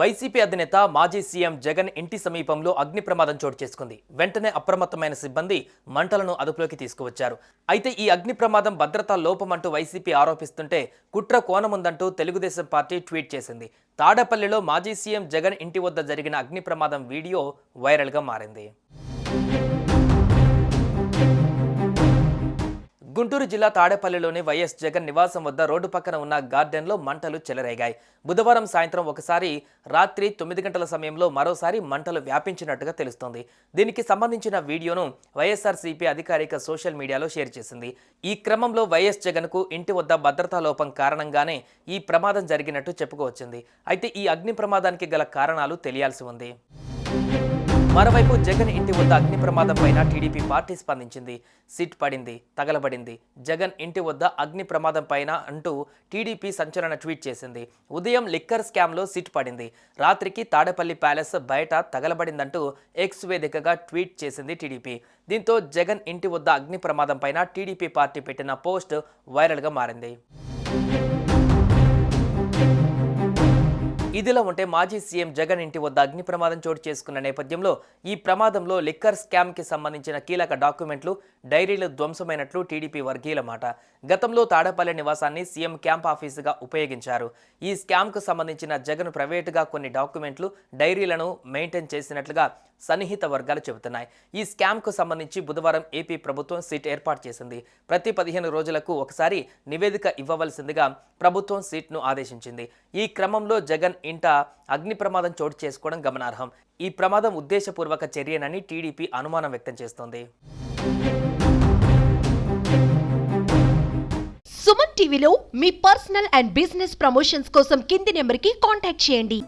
YCP అధినేత మాజీ CM Jagan ఇంటి సమీపంలో అగ్ని ప్రమాదం చోటు చేసుకుంది. వెంటనే అప్రమత్తమైన సిబ్బంది మంటలను అదుపులోకి తీసుకువచ్చారు. అయితే ఈ అగ్ని ప్రమాదం భద్రతా లోపమంటూ వైసీపీ ఆరోపిస్తుంటే కుట్ర కోణముందంటూ తెలుగుదేశం పార్టీ ట్వీట్ చేసింది. తాడేపల్లిలో మాజీ సీఎం జగన్ ఇంటి వద్ద జరిగిన అగ్ని ప్రమాదం వీడియో వైరల్గా మారింది. గుంటూరు జిల్లా తాడేపల్లిలోని వైఎస్ జగన్ నివాసం వద్ద రోడ్డు పక్కన ఉన్న గార్డెన్లో మంటలు చెలరేగాయి. బుధవారం సాయంత్రం ఒకసారి రాత్రి తొమ్మిది గంటల సమయంలో మరోసారి మంటలు వ్యాపించినట్టుగా తెలుస్తోంది. దీనికి సంబంధించిన వీడియోను వైఎస్ఆర్సీపీ అధికారిక సోషల్ మీడియాలో షేర్ చేసింది. ఈ క్రమంలో వైఎస్ జగన్కు ఇంటి వద్ద భద్రతా లోపం కారణంగానే ఈ ప్రమాదం జరిగినట్టు చెప్పుకోవచ్చింది. అయితే ఈ అగ్ని ప్రమాదానికి గల కారణాలు తెలియాల్సి ఉంది. మరోవైపు జగన్ ఇంటి వద్ద అగ్ని ప్రమాదం పైన టీడీపీ పార్టీ స్పందించింది. సిట్ పడింది తగలబడింది. జగన్ ఇంటి వద్ద అగ్ని ప్రమాదం పైన అంటూ టీడీపీ సంచలన ట్వీట్ చేసింది. ఉదయం లిక్కర్ స్కామ్లో సిట్ పడింది. రాత్రికి తాడేపల్లి ప్యాలెస్ బయట తగలబడిందంటూ ఎక్స్ వేదికగా ట్వీట్ చేసింది టీడీపీ. దీంతో జగన్ ఇంటి వద్ద అగ్ని ప్రమాదం పైన టీడీపీ పార్టీ పెట్టిన పోస్ట్ వైరల్గా మారింది. ఇదిలా ఉంటే మాజీ సీఎం జగన్ ఇంటి వద్ద అగ్ని ప్రమాదం చోటు చేసుకున్న నేపథ్యంలో ఈ ప్రమాదంలో లిక్కర్ స్కామ్కి సంబంధించిన కీలక డాక్యుమెంట్లు డైరీలు ధ్వంసమైనట్లు టీడీపీ వర్గీయుల మాట. గతంలో తాడేపల్లి నివాసాన్ని సీఎం క్యాంప్ ఆఫీసుగా ఉపయోగించారు. ఈ స్కామ్కు సంబంధించిన జగన్ ప్రైవేటుగా కొన్ని డాక్యుమెంట్లు డైరీలను మెయింటైన్ చేసినట్లుగా సన్నిహిత వర్గాలు చెబుతున్నాయి. ఈ స్కామ్కు సంబంధించి బుధవారం ఏపీ ప్రభుత్వం సీట్ ఏర్పాటు చేసింది. ప్రతి పదిహేను రోజులకు ఒకసారి నివేదిక ఇవ్వవలసిందిగా ప్రభుత్వం సీట్ను ఆదేశించింది. ఈ క్రమంలో జగన్ ఇంట అగ్ని ప్రమాదం చోటు చేసుకోవడం గమనార్హం. ఈ ప్రమాదం ఉద్దేశపూర్వక చర్యనని టీడీపీ అనుమానం వ్యక్తం చేస్తోంది. సుమన్ టీవీలో మీ పర్సనల్ అండ్ బిజినెస్ ప్రమోషన్స్ కోసం కింది నెంబర్కి కాంటాక్ట్ చేయండి.